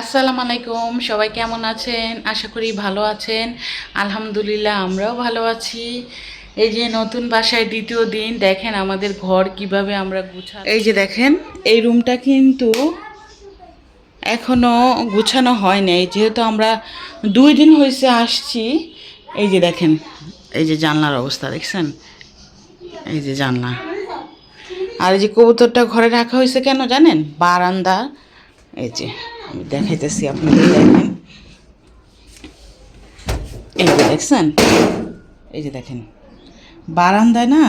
আসসালামু আলাইকুম, সবাই কেমন আছেন? আশা করি ভালো আছেন। আলহামদুলিল্লাহ, আমরাও ভালো আছি। এই যে নতুন বাসায় দ্বিতীয় দিন, দেখেন আমাদের ঘর কীভাবে আমরা গুছা এই যে দেখেন, এই রুমটা কিন্তু এখনও গুছানো হয় নাই। যেহেতু আমরা দুই দিন হয়েছে আসছি, এই যে দেখেন, এই যে জানলার অবস্থা, দেখছেন? এই যে জানলা। আর এই যে কবুতরটা ঘরে রাখা হয়েছে কেন জানেন? বারান্দা, এই যে। আমি দেখাইতেছি আপনাদের দেখেন এই যে দেখছেন এই যে দেখেন। বারান্দায় না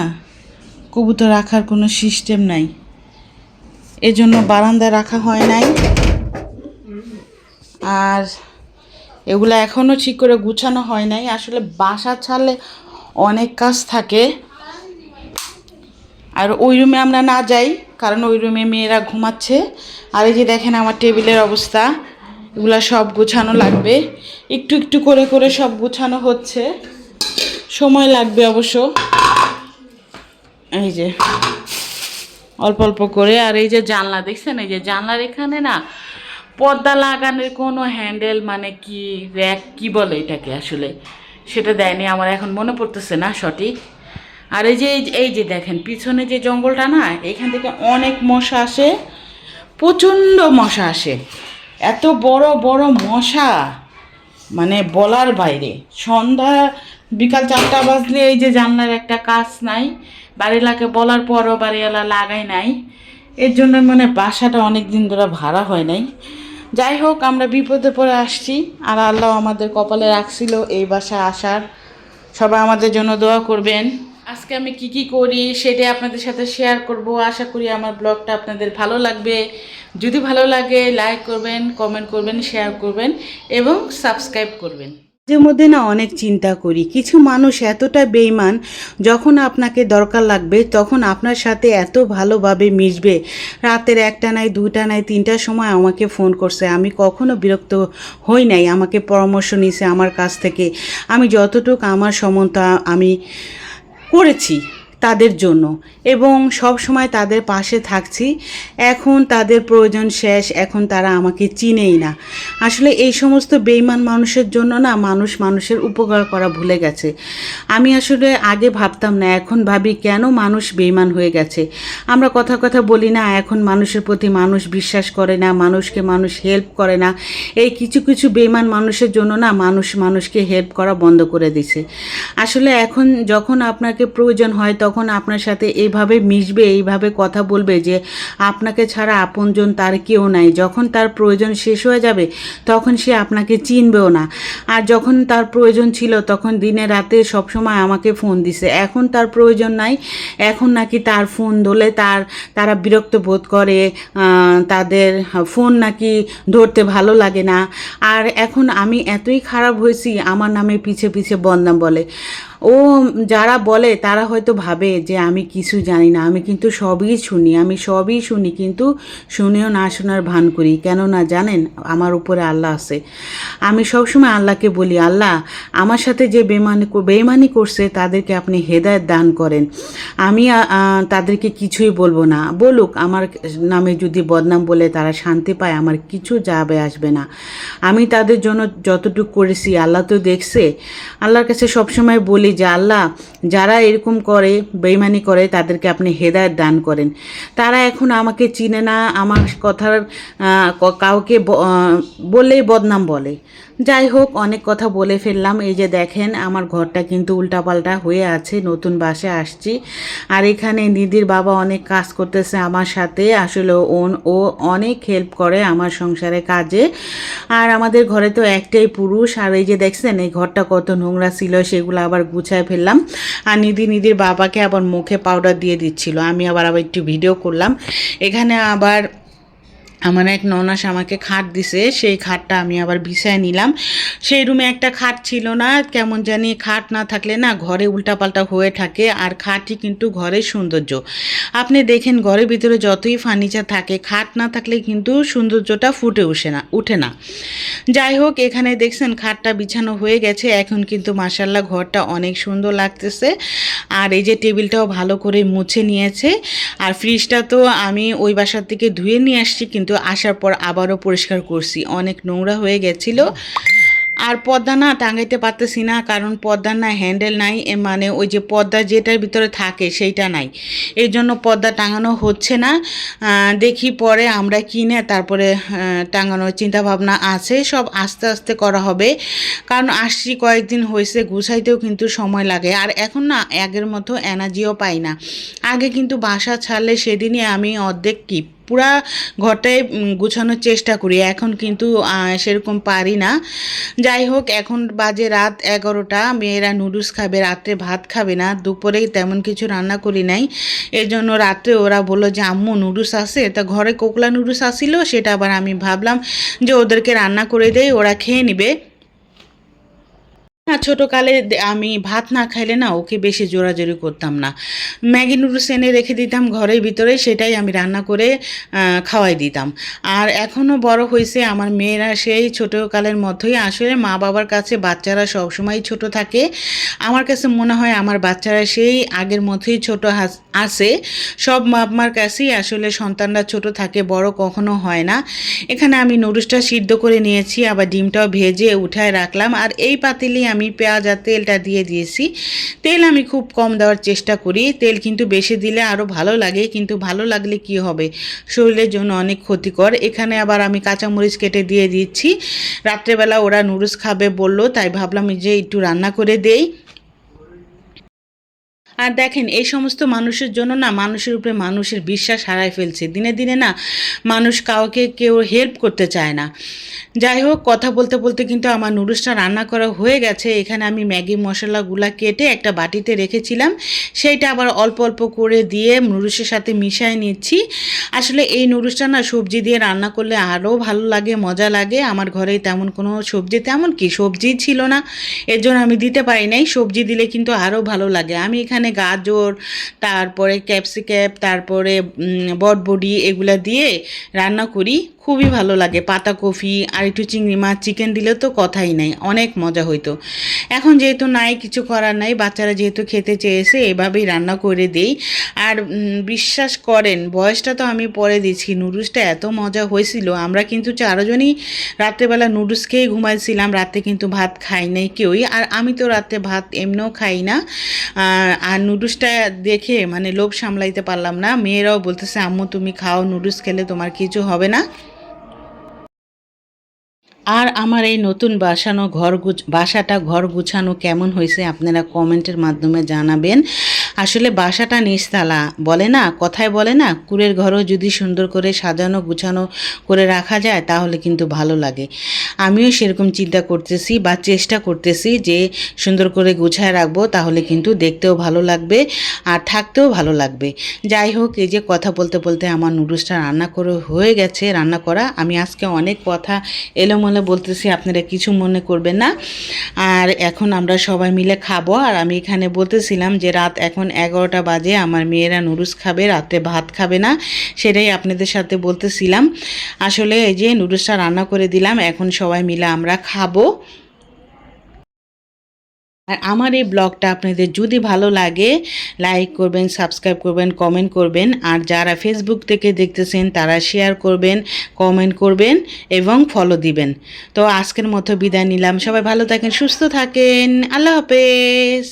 কবুতর রাখার কোনো সিস্টেম নাই। এজন্য বারান্দায় রাখা হয় নাই। আর এগুলো এখনও ঠিক করে গুছানো হয় নাই। আসলে বাসা ছাড়লে অনেক কাজ থাকে। আর ওই রুমে আমরা না যাই কারণ ওই রুমে মেয়েরা ঘুমাচ্ছে। আর এই যে দেখেন আমার টেবিলের অবস্থা, এগুলো সব গোছানো লাগবে। একটু একটু করে করে সব গোছানো হচ্ছে। সময় লাগবে অবশ্য। এই যে, অল্প অল্প করে। আর এই যে জানলা, দেখছেন? এই যে জানলার এখানে না পর্দা লাগানোর কোনো হ্যান্ডেল মানে কি, র্যাক কি বলে এটাকে আসলে? সেটা দেয়নি, আমার এখন মনে পড়তেছে না সঠিক। আর এই যে, এই যে- দেখেন, পিছনে যে জঙ্গলটা না, এখান থেকে অনেক মশা আসে, প্রচণ্ড মশা আসে। এত বড় বড় মশা মানে বলার বাইরে। সন্ধ্যা, বিকাল চারটা বাজলে এই যে জানলার একটা কাজ নাই, বাড়িলাকে বলার পরও বাড়িওয়ালা লাগাই নাই। এর জন্য মানে বাসাটা অনেক দিন ধরে ভাড়া হয় নাই। যাই হোক, আমরা বিপদে পড়ে আসছি, আর আল্লাহ আমাদের কপালে রাখছিল এই বাসায় আসার। সবাই আমাদের জন্য দোয়া করবেন। আজকে আমি কি কি করি সেটাই আপনাদের সাথে শেয়ার করব। আশা করি আমার ব্লগটা আপনাদের ভালো লাগবে। যদি ভালো লাগে লাইক করবেন কমেন্ট করবেন শেয়ার করবেন এবং সাবস্ক্রাইব করবেন। মাঝে মধ্যে না অনেক চিন্তা করি। কিছু মানুষ এতটা বেইমান যখন আপনাকে দরকার লাগবে, তখন আপনার সাথে এত ভালোভাবে মিশবে। রাতের একটা নাই, দুইটা নাই, তিনটার সময় আমাকে ফোন করছে। আমি কখনো বিরক্ত হই নাই। আমাকে পরামর্শ নিছে আমার কাছ থেকে। আমি যতটুকু আমার সমতা, আমি করেছি। তাদের জন্য। এবং সব সময় তাদের পাশে থাকছি। এখন তাদের প্রয়োজন শেষ, এখন তারা আমাকে চিনেই না। আসলে এই সমস্ত বেইমান মানুষের জন্য না মানুষ মানুষের উপকার করা ভুলে গেছে। আমি আসলে আগে ভাবতাম না, এখন ভাবি কেন মানুষ বেইমান হয়ে গেছে। আমরা কথা কথা বলি না, এখন মানুষের প্রতি মানুষ বিশ্বাস করে না, মানুষকে মানুষ হেল্প করে না। এই কিছু কিছু বেইমান মানুষের জন্য না মানুষ মানুষকে হেল্প করা বন্ধ করে দিছে। আসলে এখন যখন আপনাকে প্রয়োজন হয় তখন আপনার সাথে এইভাবে মিশবে, এইভাবে কথা বলবে যে আপনাকে ছাড়া আপনজন তার কেউ নাই, যখন তার প্রয়োজন শেষ হয়ে যাবে, তখন সে আপনাকে চিনবেও না। আর যখন তার প্রয়োজন ছিল, তখন দিনে রাতে সবসময় আমাকে ফোন দিছে। এখন তার প্রয়োজন নাই, এখন নাকি তার ফোন ধরলে তার, তারা বিরক্ত বোধ করে তাদের ফোন নাকি ধরতে ভালো লাগে না। আর এখন আমি এতই খারাপ হয়েছি, আমার নামে পিছে পিছে বদনাম বলে। ও যারা বলে তারা হয়তো ভাবে যে আমি কিছু জানি না, আমি কিন্তু সবই শুনি, আমি সবই শুনি কিন্তু শুনেও না শোনার ভান করি। কেননা জানেন, আমার উপরে আল্লাহ আছে। আমি সবসময় আল্লাহকে বলি, আল্লাহ, আমার সাথে যে বেমানি বেমানি করছে, তাদেরকে আপনি হেদায়ত দান করেন। আমি তাদেরকে কিছুই বলব না। বলুক, আমার নামে যদি বদনাম বলে তারা শান্তি পায়, আমার কিছু যাবে আসবে না। আমি তাদের জন্য যতটুকু করেছি, আল্লাহ তো দেখছে। আল্লাহর কাছে সবসময় বলি যে আল্লাহ যারা এরকম করে বেইমানি করে তাদেরকে আপনি হেদায়ত দান করেন। তারা এখন আমাকে চিনে না আমার কথার কাউকে ব- আহ, বললেই বদনাম বলে। যাই হোক অনেক কথা বলে ফেললাম। এই যে দেখেন আমার ঘরটা কিন্তু উল্টাপাল্টা হয়ে আছে নতুন বাসে আসছি। আর এখানে নিধির বাবা অনেক কাজ করতেছে আমার সাথে আসলে ওন ও অনেক হেল্প করে আমার সংসারে কাজে। আর আমাদের ঘরে তো একটাই পুরুষ। আর এই যে দেখছেন এই ঘরটা কত নোংরা ছিল সেগুলো আবার গুছায় ফেললাম। আর নিধি, নিধির বাবাকে আবার মুখে পাউডার দিয়ে দিচ্ছিল। আমি আবার আবার একটু ভিডিও করলাম। এখানে আবার আমার এক ননাস আমাকে খাট দিছে, সেই খাটটা আমি আবার বিছায় নিলাম। সেই রুমে একটা খাট ছিল না, কেমন জানি খাট না থাকলে না ঘরে উল্টাপাল্টা হয়ে থাকে, আর খাটই কিন্তু ঘরের সৌন্দর্য। আপনি দেখেন ঘরের ভিতরে যতই ফার্নিচার থাকে, খাট না থাকলে কিন্তু সৌন্দর্যটা ফুটে উঠে না উঠে না। যাই হোক, এখানে দেখছেন খাটটা বিছানো হয়ে গেছে, এখন কিন্তু মাসাল্লাহ ঘরটা অনেক সুন্দর লাগতেছে। আর এই যে টেবিলটাও ভালো করে মুছে নিয়েছে, আর ফ্রিজটা তো আমি ওই বাসার থেকে ধুয়ে নিয়ে আসছি, কিন্তু কিন্তু আসার পর আবারও পরিষ্কার করছি। অনেক নোংরা হয়ে গেছিল। আর পর্দা না টাঙাইতে পারতেছি না, কারণ পর্দার না হ্যান্ডেল নাই মানে ওই যে পর্দা যেটার ভিতরে থাকে সেইটা নাই। এই জন্য পর্দা টাঙানো হচ্ছে না। দেখি পরে আমরা কিনে তারপরে টাঙানোর চিন্তা ভাবনা আছে। সব আস্তে আস্তে করা হবে। কারণ আসছি কয়েকদিন হয়েছে, গুছাইতেও কিন্তু সময় লাগে। আর এখন না আগের মতো এনার্জিও পাই না। আগে কিন্তু বাসা ছাড়লে সেদিনই আমি অর্ধেক কি পুরা ঘরটাই গুছানোর চেষ্টা করি। এখন কিন্তু সেরকম পারি না। যাই হোক, এখন বাজে রাত এগারোটা। মেয়েরা নুডলস খাবে, রাত্রে ভাত খাবে না। দুপুরে তেমন কিছু রান্না করি নাই। এর জন্য রাত্রে ওরা বলল যে, আম্মু, নুডলস আছে? তা ঘরে কোকলা নুডলস আসিল, সেটা আবার আমি ভাবলাম যে, ওদেরকে রান্না করে দেই, ওরা খেয়ে নিবে। ছোটোকালে আমি ভাত না খাইলে না ওকে বেশি জোরাজোরি করতাম না। ম্যাগি নুডলস এনে রেখে দিতাম ঘরের ভিতরে, সেটাই আমি রান্না করে খাওয়াই দিতাম। আর এখনও বড় হয়েছে আমার মেয়েরা, সেই ছোটোকালের মধ্যেই আসলে মা বাবার কাছে বাচ্চারা সবসময় ছোট থাকে। আমার কাছে মনে হয় আমার বাচ্চারা সেই আগের মতোই ছোট হাস- আছে। সব মা মার কাছেই আসলে সন্তানরা ছোট থাকে, বড় কখনো হয় না। এখানে আমি নুডলসটা সিদ্ধ করে নিয়েছি, আবার ডিমটাও ভেজে উঠায় রাখলাম। আর এই পাতিলে আমি পেঁয়াজ আর তেলটা দিয়ে দিয়েছি। তেল আমি খুব কম দেওয়ার চেষ্টা করি। তেল কিন্তু বেশি দিলে আরও ভালো লাগে, কিন্তু ভালো লাগলে কি হবে? শরীরের জন্য অনেক ক্ষতিকর। এখানে আবার আমি কাঁচামরিচ কেটে দিয়ে দিচ্ছি। রাত্রেবেলা ওরা নুডলস খাবে বলল, তাই ভাবলাম যে একটু রান্না করে দেই। আর দেখেন, এই সমস্ত মানুষের জন্য না মানুষের উপরে মানুষের বিশ্বাস হারায় ফেলছে। দিনে দিনে না মানুষ কাউকে কেউ হেল্প করতে চায় না। যাই হোক, কথা বলতে বলতে কিন্তু আমার নুডলসটা রান্না করা হয়ে গেছে। এখানে আমি ম্যাগি মশলাগুলা কেটে একটা বাটিতে রেখেছিলাম। সেইটা আবার অল্প অল্প করে দিয়ে নুডলসের সাথে মিশিয়ে নিচ্ছি। আসলে এই নুডলসটা না সবজি দিয়ে রান্না করলে আরও ভালো লাগে, মজা লাগে। আমার ঘরে তেমন কোনো সবজি, তেমন কি সবজি ছিল না। এর জন্য আমি দিতে পারি নাই। সবজি দিলে কিন্তু আরও ভালো লাগে। আমি এখানে গাজর, তারপরে ক্যাপসিক্যাপ তারপরে বটবডি এগুলা দিয়ে রান্না করি। খুবই ভালো লাগে। পাতাকপি আর একটু চিংড়ি মাছ, চিকেন দিলে তো কথাই নাই। অনেক মজা হইতো। এখন যেহেতু নাই, কিছু করার নাই, বাচ্চারা যেহেতু খেতে চেয়েছে, এভাবেই রান্না করে দেই। আর বিশ্বাস করেন, বয়সটা তো আমি পরে দিচ্ছি। নুডলসটা এত মজা হয়েছিল। আমরা কিন্তু চারজনই রাত্রেবেলা নুডলস খেয়ে ঘুমাইছিলাম। রাতে কিন্তু ভাত খাই নাই কেউই। আর আমি তো রাতে ভাত এমনিও খাই না। আর নুডলসটা দেখে মানে লোভ সামলাইতে পারলাম না। মেয়েরাও বলতেছে, আম্মু, তুমি খাও, নুডলস খেলে তোমার কিছু হবে না। আর আমার এই নতুন বাসানো ঘর গুছ, বাসাটা ঘর গুছানো কেমন হয়েছে আপনারা কমেন্টের মাধ্যমে জানাবেন। আসলে বাসাটা নিচতলা। বলে না? কথায় বলে না? কুড়ের ঘরও যদি সুন্দর করে সাজানো, গুছানো করে রাখা যায়, তাহলে কিন্তু ভালো লাগে। আমিও সেরকম চিন্তা করতেছি বা চেষ্টা করতেছি যে সুন্দর করে গুছায় রাখব, তাহলে কিন্তু দেখতেও ভালো লাগবে আর থাকতেও ভালো লাগবে। যাই হোক, এই যে কথা বলতে বলতে আমার নুডলসটা রান্না করে হয়ে গেছে, রান্না করা। আমি আজকে অনেক কথা এলোমেলো বলতেছি, আপনারা কিছু মনে করবেন না। আর এখন আমরা সবাই মিলে খাব। আর আমি এখানে বলতেছিলাম যে রাত এখন এগারোটা বাজে, আমার মেয়েরা নুডলস খাবে, রাতে ভাত খাবে না, সেটাই আপনাদের সাথে বলতেছিলাম। আসলে এই যে নুডলসটা রান্না করে দিলাম, এখন সবাই মিলে আমরা খাব। আর আমার এই ব্লগটা আপনাদের যদি ভালো লাগে, লাইক করবেন, সাবস্ক্রাইব করবেন, কমেন্ট করবেন, আর যারা ফেসবুক থেকে দেখতেছেন, তারা শেয়ার করবেন, কমেন্ট করবেন, এবং ফলো দিবেন। তো আজকের মতো বিদায় নিলাম। সবাই ভালো থাকেন, সুস্থ থাকেন। আল্লাহ হাফেজ।